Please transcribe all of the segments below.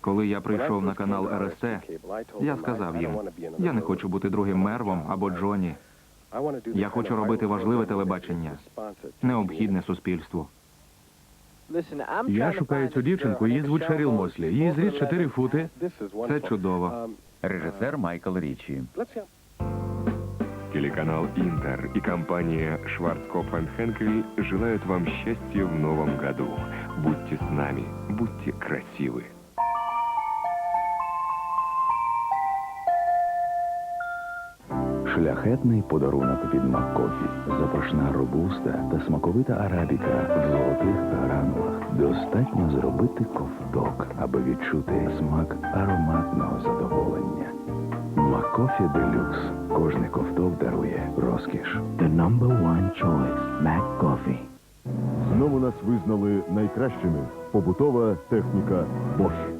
Коли я прийшов на канал РСТ, я сказав їм, я не хочу бути другим Мервом або Джоні. Я хочу робити важливе телебачення, Необхідне суспільству. Я шукаю цю дівчинку, її звуть Шеріл Мослі. Її зріст 4 фути. Це чудово. Режисер Майкл Річі. Телеканал Интер и компания Шварцкопф Хенкель желают вам счастья в новом году. Будьте с нами, будьте красивы. Шляхетний подарунок від Маккофі. Запашна робуста та смаковита арабіка в золотих гранулах. Достатньо зробити ковток, аби відчути смак ароматного задоволення. Маккофі Делюкс. Кожний ковток дарує розкіш. The number one choice. Знову нас визнали найкращими. Побутова техніка Bosch.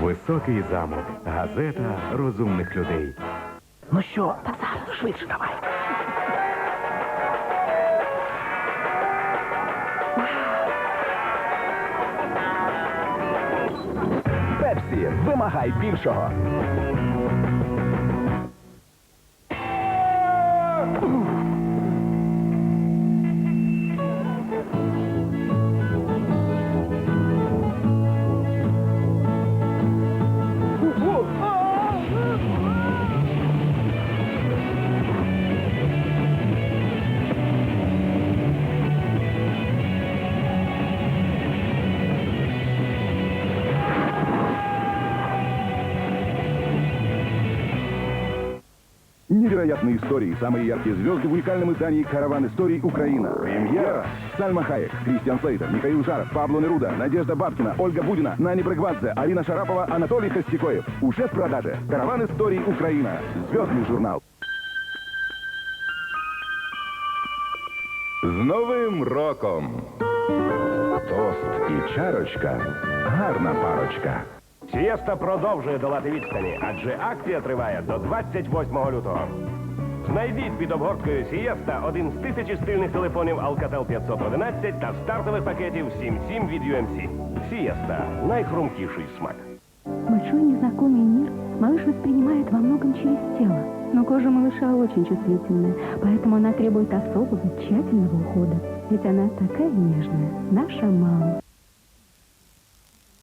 Високий замок. Газета розумних людей. Ну що, та зараз швидше давай. Пепсі, вимагай більшого. Невероятные истории, самые яркие звезды в уникальном издании «Караван историй Украина». Премьера. Сальма Хаек, Кристиан Слейтер, Михаил Жаров, Пабло Неруда, Надежда Бабкина, Ольга Будина, Нани Брыгвадзе, Арина Шарапова, Анатолий Костякоев. Уже в продаже. «Караван историй Украина». Звездный журнал. З Новим роком! Тост і чарочка. Гарна парочка. Сієста продовжує долати відстані, адже акція триває до 28 лютого. Знайдіть під обгорткою Сієста один з тисячі стильних телефонів Alcatel 511 та стартових пакетів 7.7 від UMC. Сієста найхрумкіший смак. Большой незнакомый мир малыш воспринимает во многом через тело. Но кожа малыша очень чувствительная, поэтому она требует особого тщательного ухода. Ведь она такая нежная, наша мама.